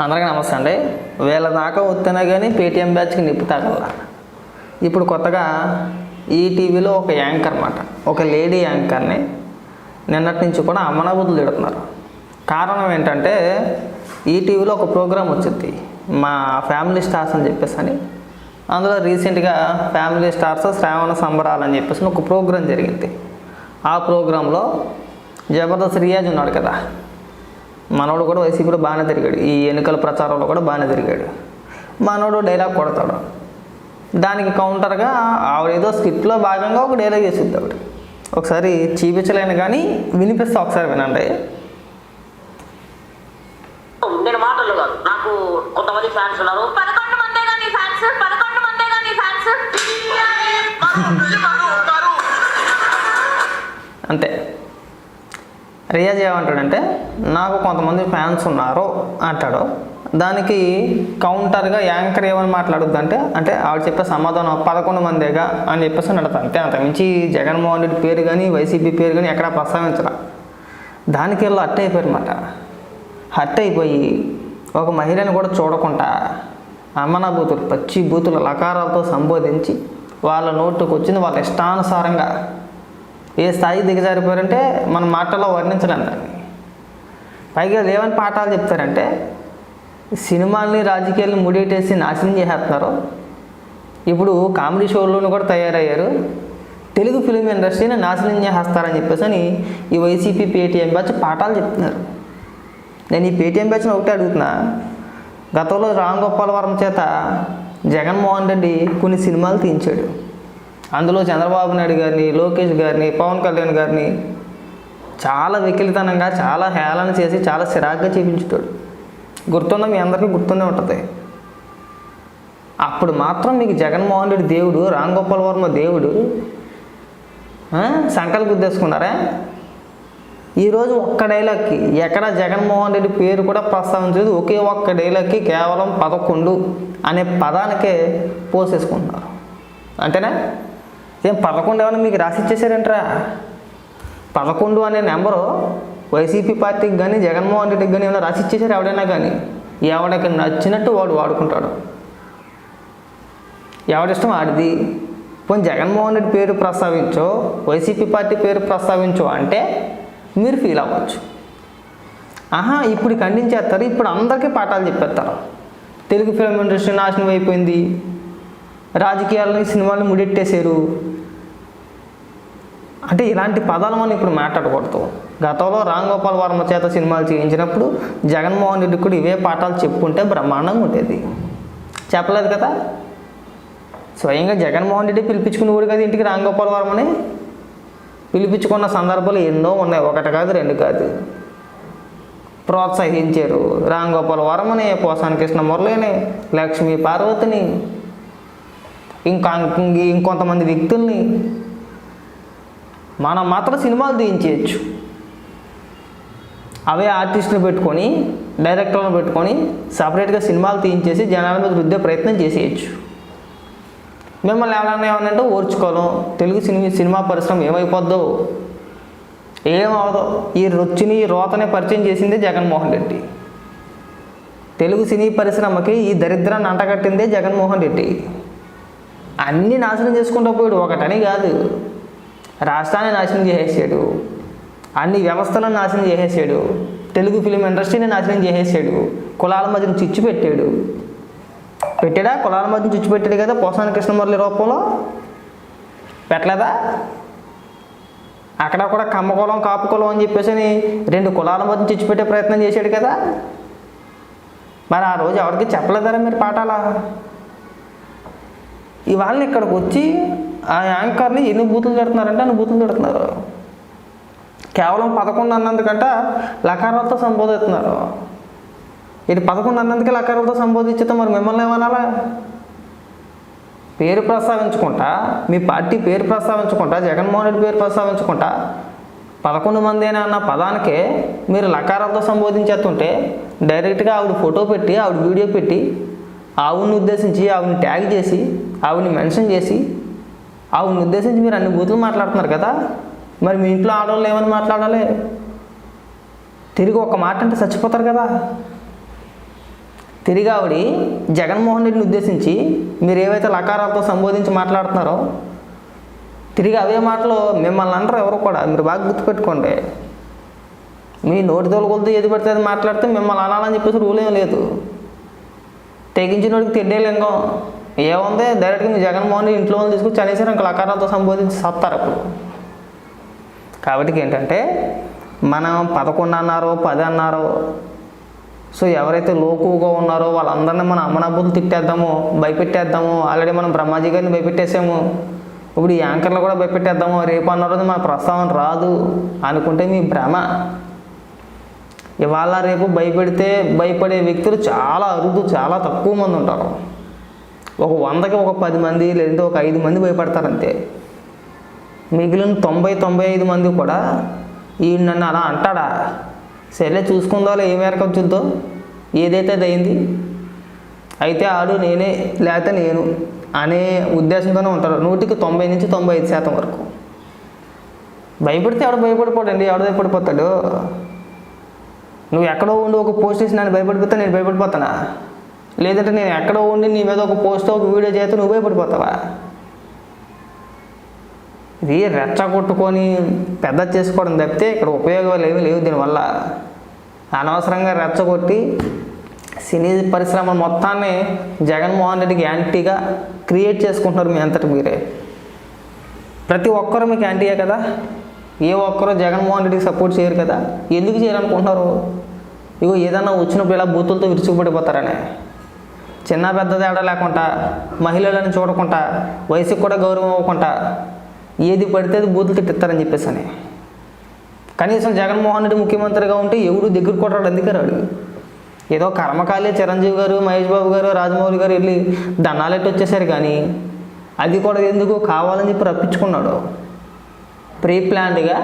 అందరికీ నమస్తే అండి. వీళ్ళ దాకా వస్తేనే కానీ పేటీఎం బ్యాచ్కి నిప్పు తగల ఇప్పుడు కొత్తగా ఈ టీవీలో ఒక యాంకర్ అన్నమాట. ఒక లేడీ యాంకర్ని నిన్నటి నుంచి కూడా అమ్మనబుద్ధులు తిడుతున్నారు. కారణం ఏంటంటే ఈ టీవీలో ఒక ప్రోగ్రాం వచ్చింది. మా ఫ్యామిలీ స్టార్స్ అని చెప్పేసి అని. అందులో రీసెంట్గా ఫ్యామిలీ స్టార్స్ శ్రావణ సంబరాలు అని చెప్పేసి ఒక ప్రోగ్రాం జరిగింది. ఆ ప్రోగ్రాంలో జబర్దస్త్ రియాజ్ ఉన్నాడు కదా. మనోడు కూడా వైసీపీలో బాగానే తిరిగాడు. ఈ ఎన్నికల ప్రచారంలో కూడా బాగానే తిరిగాడు. మనోడు డైలాగ్ కొడతాడు. దానికి కౌంటర్గా ఆవిడ ఏదో స్క్రిప్ట్లో భాగంగా ఒక డైలాగ్ వేసిద్ది ఆవిడ. ఒకసారి చూపించలేను కానీ వినిపిస్తా ఒకసారి వినండి. నేను మాటలు కాదు. నాకు కొంతమంది ఫ్యాన్స్ ఉన్నారు. పదకొండు మందే కానీ ఫ్యాన్స్ పదకొండు మందే కానీ ఫ్యాన్స్ అంతే. రియాజ్ ఏమంటాడంటే నాకు కొంతమంది ఫ్యాన్స్ ఉన్నారు అంటాడు. దానికి కౌంటర్గా యాంకర్ ఏమని మాట్లాడుద్దంటే అంటే ఆవిడ చెప్పే సమాధానం పదకొండు మందేగా అని చెప్పేసి నడతా అంతే అంతకుమించి జగన్మోహన్ రెడ్డి పేరు కానీ వైసీపీ పేరు కానీ ఎక్కడా ప్రస్తావించరా. దానికి వెళ్ళి హట్ అయిపోయారు అనమాట హట్ అయిపోయి ఒక మహిళని కూడా చూడకుండా అమ్మనా బూతులు పచ్చి బూతుల లకారాలతో సంబోధించి వాళ్ళ నోటుకు వచ్చింది వాళ్ళ ఇష్టానుసారంగా ఏ స్థాయి దిగజారిపోయారంటే మన మాటల్లో వర్ణించలేం పైగా ఏమని పాఠాలు చెప్తారంటే సినిమాల్ని రాజకీయాలను ముడిటేసి నాశనం చేసేస్తున్నారు. ఇప్పుడు కామెడీ షోల్లోనూ కూడా తయారయ్యారు. తెలుగు ఫిలిం ఇండస్ట్రీని నాశనం చేసేస్తారని చెప్పేసి అని ఈ వైసీపీ పేటీఎం బ్యాచ్ పాఠాలు చెప్తున్నారు. నేను ఈ పేటీఎం బ్యాచ్ని ఒకటే అడుగుతున్నా. గతంలో రామ్ గోపాల్ వర్మ చేత జగన్మోహన్ రెడ్డి కొన్ని సినిమాలు తీయించాడు. అందులో చంద్రబాబు నాయుడు గారిని లోకేష్ గారిని పవన్ కళ్యాణ్ గారిని చాలా వికలితనంగా చాలా హేళన చేసి చాలా చిరాగ్గా చూపించుతాడు గుర్తుందా? మీ అందరికీ గుర్తుండే ఉంటుంది. అప్పుడు మాత్రం మీకు జగన్మోహన్ రెడ్డి దేవుడు రామ్ గోపాల్ వర్మ దేవుడు ఆ? సంకలు గుద్దేసుకున్నారా ఈరోజు ఒక్క డైలాగ్కి ఎక్కడ జగన్మోహన్ రెడ్డి పేరు కూడా ప్రస్తావించలేదు ఒకే ఒక్క డైలాగ్కి కేవలం పదకొండు అనే పదానికే పోసేసుకుంటున్నారు. అంతేనా? ఏం పదకొండు ఏమైనా మీకు రాసి ఇచ్చేసారంటరా పదకొండు అనే నెంబరు వైసీపీ పార్టీకి కానీ జగన్మోహన్ రెడ్డికి కానీ ఏమైనా రాసి ఇచ్చేసారు ఎవడైనా కానీ ఎవడికి నచ్చినట్టు వాడు వాడుకుంటాడు. ఎవడిష్టం ఆడిది? పోనీ జగన్మోహన్ రెడ్డి పేరు ప్రస్తావించో వైసీపీ పార్టీ పేరు ప్రస్తావించో అంటే మీరు ఫీల్ అవ్వచ్చు. ఆహా ఇప్పుడు ఖండించేస్తారు ఇప్పుడు అందరికీ పాఠాలు చెప్పేస్తారు. తెలుగు ఫిల్మ్ ఇండస్ట్రీ నాశనం అయిపోయింది. రాజకీయాలని సినిమాలను ముడెట్టేశారు. అంటే ఇలాంటి పదాలు మనం ఇప్పుడు మాట్లాడకూడదు. గతంలో రామ్ గోపాల్ వర్మ చేత సినిమాలు చేయించినప్పుడు జగన్మోహన్ రెడ్డి కూడా ఇవే పాఠాలు చెప్పుకుంటే బ్రహ్మాండంగా ఉండేది. చెప్పలేదు కదా? స్వయంగా జగన్మోహన్ రెడ్డి పిలిపించుకునేవాడు కదా ఇంటికి రామ్ గోపాల్ వర్మని? పిలిపించుకున్న సందర్భాలు ఎన్నో ఉన్నాయి. ఒకటి కాదు రెండు కాదు. ప్రోత్సహించారు రామ్ గోపాల్ వర్మని పోసాని కృష్ణ మురళిని లక్ష్మీ పార్వతిని. ఇంకా ఇంకొంతమంది వ్యక్తుల్ని మనం మాత్రం సినిమాలు తీయించేయచ్చు. అవే ఆర్టిస్టులు పెట్టుకొని డైరెక్టర్లను పెట్టుకొని సపరేట్గా సినిమాలు తీయించేసి జనాల మీద రుద్దే ప్రయత్నం చేసేయచ్చు. మిమ్మల్ని ఎవరైనా ఏమనంటే ఓర్చుకోలేం తెలుగు సినిమా సినిమా పరిశ్రమ ఏమైపోద్దో ఏమవదో ఈ రొచ్చిని ఈ రోతనే పరిచయం చేసిందే జగన్మోహన్ రెడ్డి. తెలుగు సినీ పరిశ్రమకి ఈ దరిద్రాన్ని అంటగట్టిందే జగన్మోహన్ రెడ్డి. అన్నీ నాశనం చేసుకుంటూ పోయాడు. ఒకటని కాదు. రాష్ట్రాన్ని నాశనం చేసేసాడు. అన్ని వ్యవస్థలను నాశనం చేసేసాడు. తెలుగు ఫిలిం ఇండస్ట్రీని నాశనం చేసేసాడు. కులాల మధ్యన చిచ్చు పెట్టాడు. పెట్టాడా? కులాల మధ్య చిచ్చు పెట్టాడు కదా పోసాని కృష్ణమురళి రూపంలో. పెట్టలేదా? అక్కడ కూడా కమ్మ కులం కాపు కులం అని చెప్పేసి అని రెండు కులాల మధ్య చిచ్చు పెట్టే ప్రయత్నం చేశాడు కదా. మరి ఆ రోజు ఎవరికి చెప్పలేదారా మీరు పాఠాలా? ఇవాళ ఇక్కడికి వచ్చి ఆ యాంకర్ని ఎన్ని బూతులు తిడుతున్నారంటే అన్ని బూతులు తిడుతున్నారు. కేవలం పదకొండు అన్నందుకంట లకారాలతో సంబోధిస్తున్నారు. ఇది పదకొండు అన్నందుకే లకారాలతో సంబోధించితే మరి మిమ్మల్ని ఏమనాలా? పేరు ప్రస్తావించుకుంటా మీ పార్టీ పేరు ప్రస్తావించుకుంటా జగన్మోహన్ రెడ్డి పేరు ప్రస్తావించుకుంటా పదకొండు మందేనా అన్న పదానికే మీరు లకారాలతో సంబోధించేస్తుంటే డైరెక్ట్గా ఆవిడ ఫోటో పెట్టి ఆవిడ వీడియో పెట్టి ఆవుని ఉద్దేశించి ఆవుని ట్యాగ్ చేసి ఆవుని మెన్షన్ చేసి ఆవుని ఉద్దేశించి మీరు అన్ని బూతులు మాట్లాడుతున్నారు కదా మరి మీ ఇంట్లో ఆడవాళ్ళు ఏమని మాట్లాడాలి? తిరిగి ఒక మాట అంటే చచ్చిపోతారు కదా. తిరిగి ఆవిడ జగన్మోహన్ రెడ్డిని ఉద్దేశించి మీరు ఏవైతే లకారాలతో సంబోధించి మాట్లాడుతున్నారో తిరిగి అవే మాటలు మిమ్మల్ని అంటారు ఎవరు కూడా మీరు బాగా గుర్తుపెట్టుకోండి. మీ నోటి తోలుకొలతో ఏది పడితే అది మాట్లాడితే మిమ్మల్ని అనాలని చెప్పేసి రూల్ ఏం లేదు. తెగించినోడికి తిడ్డే లింగం. ఏముంది? డైరెక్ట్గా మీ జగన్మోహన్ ఇంట్లో వాళ్ళు తీసుకుని ఇంకా లకారాలతో సంబోధించి సత్తారు అప్పుడు. కాబట్టి ఏంటంటే మనం పదకొండు అన్నారో పది అన్నారో సో ఎవరైతే లోకుగా ఉన్నారో వాళ్ళందరినీ మనం అమ్మనబ్బులు తిట్టేద్దాము భయపెట్టేద్దాము ఆల్రెడీ మనం బ్రహ్మాజీ గారిని భయపెట్టేసాము. ఇప్పుడు ఈ యాంకర్లు కూడా భయపెట్టేద్దాము రేపు అన్న రోజు మన ప్రస్తావన రాదు అనుకుంటే మీ భ్రమ. ఇవాళ రేపు భయపెడితే భయపడే వ్యక్తులు చాలా అరుదు చాలా తక్కువ మంది ఉంటారు. ఒక వందకి ఒక పది మంది లేదంటే ఒక ఐదు మంది భయపడతారు అంతే మిగిలిన తొంభై తొంభై ఐదు మంది కూడా ఈ నన్ను అలా అంటాడా? సరే చూసుకుందో ఏ మేరకు చూద్దో? ఏదైతే అది అయింది? అయితే ఆడు నేనే లేకపోతే నేను అనే ఉద్దేశంతోనే ఉంటారు నూటికి తొంభై నుంచి తొంభై ఐదు శాతం వరకు. భయపడితే ఎవడు భయపడిపోడండి ఎవడు భయపడిపోతాడు. నువ్వు ఎక్కడో ఉండి ఒక పోస్ట్ చేసి నన్ను భయపడిపోతే నేను భయపడిపోతానా? లేదంటే నేను ఎక్కడో ఉండి నీ మీద ఒక పోస్ట్ ఒక వీడియో చేస్తే నువ్వు భయపడిపోతావా? ఇది రెచ్చగొట్టుకొని పెద్ద చేసుకోవడం తప్పితే ఇక్కడ ఉపయోగాలు ఏమీ లేవు దీనివల్ల. అనవసరంగా రెచ్చగొట్టి సినీ పరిశ్రమ మొత్తాన్ని జగన్మోహన్ రెడ్డికి యాంటీగా క్రియేట్ చేసుకుంటున్నారు మీ అంతటి మీరే. ప్రతి ఒక్కరు మీకు యాంటీయే కదా? ఏ ఒక్కరూ జగన్మోహన్ రెడ్డికి సపోర్ట్ చేయరు కదా. ఎందుకు చేయాలనుకుంటున్నారు? ఇగో ఏదన్నా వచ్చినప్పుడు ఇలా బూతులతో విరుచుకుపడిపోతారనే. చిన్న పెద్ద తేడా లేకుండా మహిళలను చూడకుండా వయసుకు కూడా గౌరవం ఇవ్వకుండా ఏది పడితే అది బూతులు తిట్టిస్తారని చెప్పేసి అని కనీసం జగన్మోహన్ రెడ్డి ముఖ్యమంత్రిగా ఉంటే ఎవరు దగ్గర కొట్టాడు అందుకే రాడు ఏదో కర్మకాలే చిరంజీవి గారు మహేష్ బాబు గారు రాజమౌళి గారు వెళ్ళి దండాలెట్టి వచ్చేసారు కానీ అది కూడా ఎందుకు కావాలని చెప్పి రప్పించుకున్నాడు. ప్రీ ప్లాన్డ్గా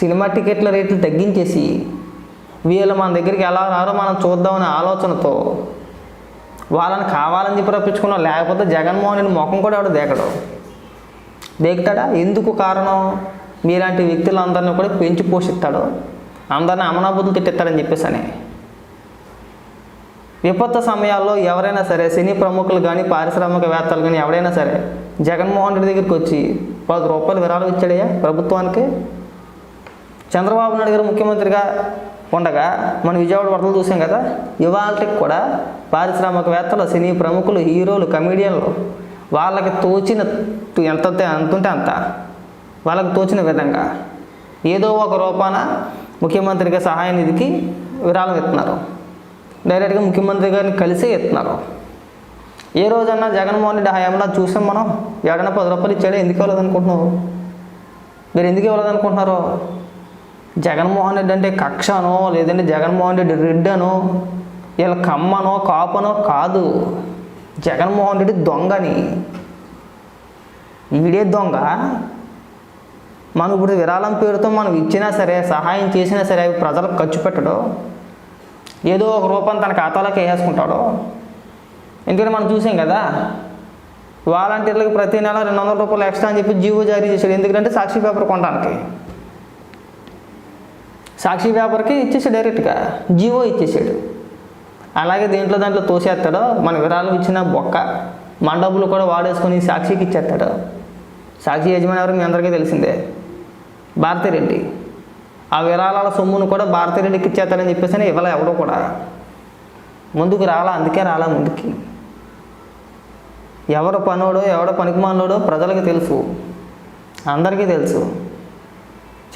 సినిమా టికెట్ల రేట్లు తగ్గించేసి వీళ్ళు మన దగ్గరికి ఎలా రారో మనం చూద్దామనే ఆలోచనతో వాళ్ళని కావాలని చెప్పి రప్పించుకున్నాం లేకపోతే జగన్మోహన్ రెడ్డి ముఖం కూడా ఎవడు దేకడు? దేకుతాడా? ఎందుకు కారణం? మీలాంటి వ్యక్తులందరినీ కూడా పెంచి పోషిస్తాడు. అందరిని అమనాబుద్ధులు తిట్టిస్తాడని చెప్పేసి అని. విపత్తు సమయాల్లో ఎవరైనా సరే సినీ ప్రముఖులు కానీ పారిశ్రామికవేత్తలు కానీ ఎవరైనా సరే జగన్మోహన్ రెడ్డి దగ్గరికి వచ్చి పది రూపాయలు విరాళం ఇచ్చాడయ్యా ప్రభుత్వానికి. చంద్రబాబు నాయుడు గారు ముఖ్యమంత్రిగా ఉండగా మనం విజయవాడ వరదలు చూసాం కదా ఇవాళకి కూడా పారిశ్రామికవేత్తలు సినీ ప్రముఖులు హీరోలు కమీడియన్లు వాళ్ళకి తోచిన ఎంత అంతుంటే ఉంటే అంత వాళ్ళకి తోచిన విధంగా ఏదో ఒక రూపాన ముఖ్యమంత్రిగా సహాయ నిధికి విరాళం ఇస్తున్నారు. డైరెక్ట్గా ముఖ్యమంత్రి గారిని కలిసి ఇస్తున్నారు. ఏ రోజన్నా జగన్మోహన్ రెడ్డి హయాంలో చూసాం మనం? ఎవడన్నా పది రూపాయలు ఇచ్చాడో? ఎందుకు ఇవ్వలేదు అనుకుంటున్నావు మీరు ఎందుకు ఇవ్వలేదు అనుకుంటున్నారో జగన్మోహన్ రెడ్డి అంటే కక్షనో లేదంటే జగన్మోహన్ రెడ్డి రెడ్డనో వీళ్ళ కమ్మనో కాపనో కాదు. జగన్మోహన్ రెడ్డి దొంగని. ఈడే దొంగ. మనం ఇప్పుడు విరాళం పేరుతో మనం ఇచ్చినా సరే సహాయం చేసినా సరే అవి ప్రజలకు ఖర్చు పెట్టడు ఏదో ఒక రూపం తన ఖాతాలోకి వేసేసుకుంటాడు ఎందుకంటే మనం చూసాం కదా వాలంటీర్లకు ప్రతి నెల రెండు వందల రూపాయలు ఎక్స్ట్రా అని చెప్పి జీవో జారీ చేశాడు. ఎందుకంటే సాక్షి పేపర్ కొనడానికి. సాక్షి పేపర్కి ఇచ్చేసాడు డైరెక్ట్గా జీవో ఇచ్చేసాడు. అలాగే దీంట్లో దాంట్లో తోసేస్తాడో మన విరాళం ఇచ్చిన బొక్క మన డబ్బులు కూడా వాడేసుకొని సాక్షికి ఇచ్చేస్తాడు. సాక్షి యజమాని ఎవరు మీ అందరికీ తెలిసిందే భారతిరెడ్డి. ఆ విరాళాల సొమ్మును కూడా భారతిరెడ్డికి ఇచ్చేస్తాడని చెప్పేసి అని ఇవ్వలే ఎవడో కూడా. ముందుకు రాలా అందుకే రాలా ముందుకి. ఎవరు పనోడో ఎవడో పనికిమాలోడో ప్రజలకు తెలుసు. అందరికీ తెలుసు.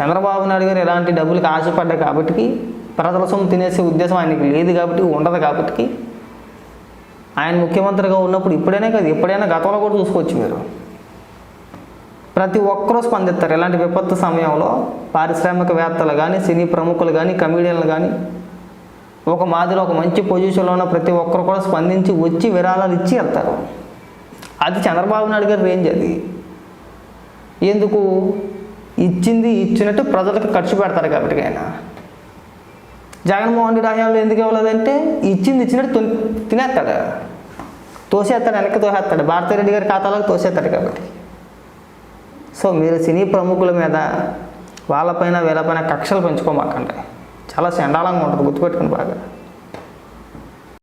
చంద్రబాబు నాయుడు గారు ఎలాంటి డబ్బులకు ఆశపడ్డా కాబట్టి ప్రజల సొమ్ము తినేసే ఉద్దేశం ఆయనకి లేదు కాబట్టి ఉండదు కాబట్టి ఆయన ముఖ్యమంత్రిగా ఉన్నప్పుడు ఇప్పుడైనా కాదు ఎప్పుడైనా గతంలో కూడా చూసుకోవచ్చు మీరు. ప్రతి ఒక్కరూ స్పందిస్తారు. ఇలాంటి విపత్తు సమయంలో పారిశ్రామికవేత్తలు కానీ సినీ ప్రముఖులు కానీ కమీడియన్లు కానీ ఒక మాదిరి ఒక మంచి పొజిషన్లో ఉన్న ప్రతి ఒక్కరు కూడా స్పందించి వచ్చి విరాళాలు ఇచ్చి వెళ్తారు. అది చంద్రబాబు నాయుడు గారి రేంజ్ అది. ఎందుకు? ఇచ్చింది ఇచ్చినట్టు ప్రజలకు ఖర్చు పెడతారు కాబట్టి ఆయన. జగన్మోహన్ రెడ్డి హయాంలో ఎందుకు ఇవ్వలేదంటే ఇచ్చింది ఇచ్చినట్టు తినేస్తాడు. తోసేస్తాడు వెనక్కి తోసేస్తాడు. భారతిరెడ్డి గారి ఖాతాలోకి తోసేస్తాడు కాబట్టి. సో మీరు సినీ ప్రముఖుల మీద వాళ్ళపైన వీళ్ళపైన కక్షలు పెంచుకోమాకండి. చాలా చండాలంగా ఉంటుంది గుర్తుపెట్టుకుని బాగా.